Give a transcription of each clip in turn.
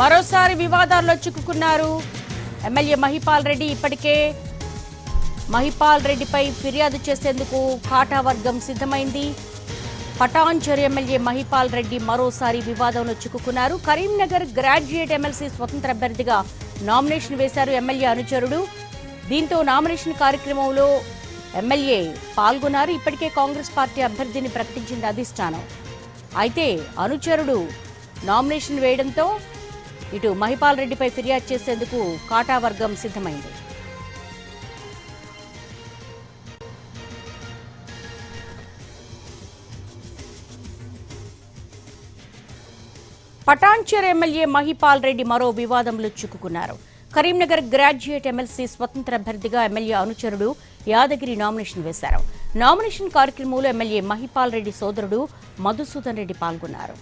మరోసారి వివాదాల్లో చిక్కుకున్నారు. ఎమ్మెల్యే మహిపాల్ రెడ్డి ఇప్పటికే మహిపాల్ రెడ్డిపై ఫిర్యాదు చేసేందుకు కాటా వర్గం సిద్ధమైంది. పటాన్చర్ ఎమ్మెల్యే మహిపాల్ రెడ్డి మరోసారి వివాదంలో చిక్కుకున్నారు. కరీంనగర్ గ్రాడ్యుయేట్ ఎమ్మెల్సీ స్వతంత్ర అభ్యర్థిగా నామినేషన్ వేశారు ఎమ్మెల్యే అనుచరుడు. దీంతో నామినేషన్ కార్యక్రమంలో ఎమ్మెల్యే పాల్గొన్నారు. ఇప్పటికే కాంగ్రెస్ పార్టీ అభ్యర్థిని ప్రకటించింది అధిష్టానం. అయితే అనుచరుడు నామినేషన్ వేయడంతో ఇటు మహిపాల్ రెడ్డిపై ఫిర్యాదు చేసేందుకు కాటా వర్గం సిద్ధమైంది. పటాన్చర్ ఎమ్మెల్యే మహిపాల్ రెడ్డి మరో వివాదంలో చిక్కుకున్నారు. కరీంనగర్ గ్రాడ్యుయేట్ ఎమ్మెల్సీ స్వతంత్ర అభ్యర్థిగా ఎమ్మెల్యే అనుచరుడు యాదగిరి నామినేషన్ వేశారు. నామినేషన్ కార్యక్రమంలో ఎమ్మెల్యే మహిపాల్ రెడ్డి సోదరుడు మధుసూదన్ రెడ్డి పాల్గొన్నారు.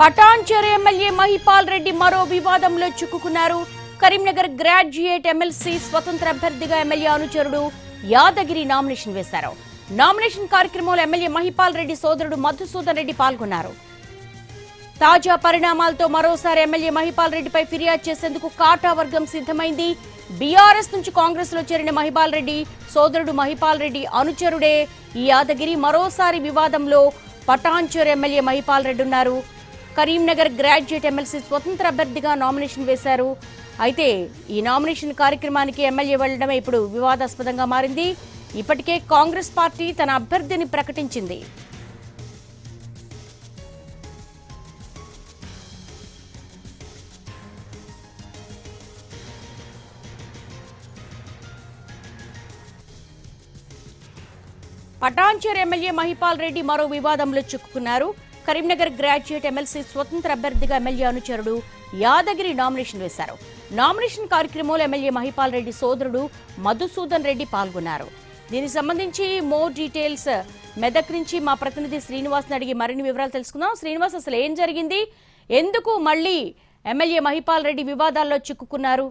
పటాన్చెరు ఎమ్మెల్యే మహిపాల్ రెడ్డి మరో వివాదంలో చిక్కుకున్నారు. కరీంనగర్ గ్రాడ్యుయేట్ ఎమ్మెల్సీ స్వతంత్ర అభ్యర్థిగా ఎమ్మెల్యే అనుచరుడు యాదగిరి నామినేషన్ వేశారు. నామినేషన్ కార్యక్రమంలో ఎమ్మెల్యే మహిపాల్ రెడ్డి సోదరుడు మధుసూదన్ రెడ్డి పాల్గొన్నారు. తాజా పరిణామాలతో మరోసారి ఎమ్మెల్యే మహిపాల్ రెడ్డిపై ఫిర్యాదు చేసేందుకు కాటా వర్గం సిద్ధమైంది. బీఆర్ఎస్ నుంచి కాంగ్రెస్లో చేరిన మహిపాల్ రెడ్డి సోదరుడు మహిపాల్ రెడ్డి అనుచరుడే. ఈ యాదగిరి మరోసారి వివాదంలో పటాన్చూర్ ఎమ్మెల్యే మహిపాల్ రెడ్డి ఉన్నారు. కరీంనగర్ గ్రాడ్యుయేట్ ఎమ్మెల్సీ స్వతంత్ర అభ్యర్థిగా నామినేషన్ వేశారు. అయితే ఈ నామినేషన్ కార్యక్రమానికి ఎమ్మెల్యే వెళ్ళడమే ఇప్పుడు వివాదాస్పదంగా మారింది. ఇప్పటికే కాంగ్రెస్ పార్టీ తన అభ్యర్థిని ప్రకటించింది. పటాన్చేర్ ఎమ్మెల్యే మహిపాల్ రెడ్డి మరో వివాదంలో చిక్కుకున్నారు. కరీంనగర్ గ్రాడ్యుయేట్ ఎమ్మెల్సీ స్వతంత్ర అభ్యర్థిగా ఎమ్మెల్యే అనుచరుడు యాదగిరి నామినేషన్ వేశారు. నామినేషన్ కార్యక్రమంలో ఎమ్మెల్యే మహిపాల్ రెడ్డి సోదరుడు మధుసూదన్ రెడ్డి పాల్గొన్నారు. దీనికి సంబంధించి మోర్ డీటెయిల్స్ మెదక్ నుంచి మా ప్రతినిధి శ్రీనివాస్ని అడిగి మరిన్ని వివరాలు తెలుసుకుందాం. శ్రీనివాస్ అసలు ఏం జరిగింది? ఎందుకు మళ్ళీ ఎమ్మెల్యే మహిపాల్ రెడ్డి వివాదాల్లో చిక్కుకున్నారు?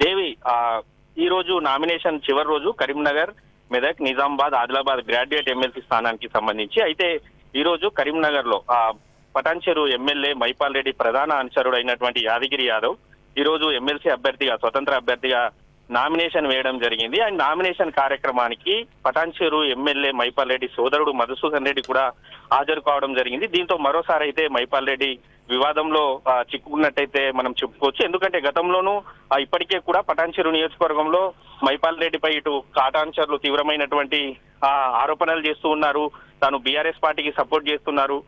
దేవి ఈ రోజు నామినేషన్ చివరి రోజు కరీంనగర్ మెదక్ నిజామాబాద్ ఆదిలాబాద్ గ్రాడ్యుయేట్ ఎమ్మెల్సీ స్థానానికి సంబంధించి. అయితే ఈ రోజు కరీంనగర్లో ఆ పటాన్చెరు ఎమ్మెల్యే మైపాల్ రెడ్డి ప్రధాన అనుచరుడు అయినటువంటి యాదగిరి యాదవ్ ఈ రోజు ఎమ్మెల్సీ అభ్యర్థిగా స్వతంత్ర అభ్యర్థిగా నామినేషన్ వేయడం జరిగింది. అండ్ నామినేషన్ కార్యక్రమానికి పటాన్చేరు ఎమ్మెల్యే మైపాల్ రెడ్డి సోదరుడు మధుసూదన్ రెడ్డి కూడా హాజరు కావడం జరిగింది. దీంతో మరోసారి అయితే మైపాల్ రెడ్డి వివాదంలో చిక్కుకున్నట్టయితే మనం చెప్పుకోవచ్చు. ఎందుకంటే గతంలోనూ ఇప్పటికే కూడా పటాన్చెరు నియోజకవర్గంలో మైపాల్ రెడ్డిపై ఇటు కాటాన్చర్లు తీవ్రమైనటువంటి ఆరోపణలు చేస్తూ ఉన్నారు. తాను బీఆర్ఎస్ పార్టీకి సపోర్ట్ చేస్తున్నారు.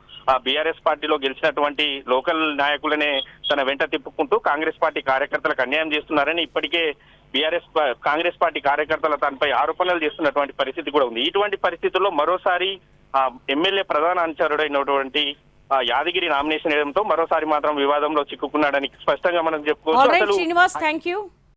బీఆర్ఎస్ పార్టీలో గెలిచినటువంటి లోకల్ నాయకులనే తన వెంట తిప్పుకుంటూ కాంగ్రెస్ పార్టీ కార్యకర్తలకు అన్యాయం చేస్తున్నారని ఇప్పటికే బీఆర్ఎస్ కాంగ్రెస్ పార్టీ కార్యకర్తల తనపై ఆరోపణలు చేస్తున్నటువంటి పరిస్థితి కూడా ఉంది. ఇటువంటి పరిస్థితుల్లో మరోసారి ఆ ఎమ్మెల్యే ప్రధాన అనుచరుడైనటువంటి ఆ యాదగిరి నామినేషన్ వేయడంతో మరోసారి మాత్రం వివాదంలో చిక్కుకున్నాడని స్పష్టంగా మనం చెప్పుకోవచ్చు. Srinivas thank you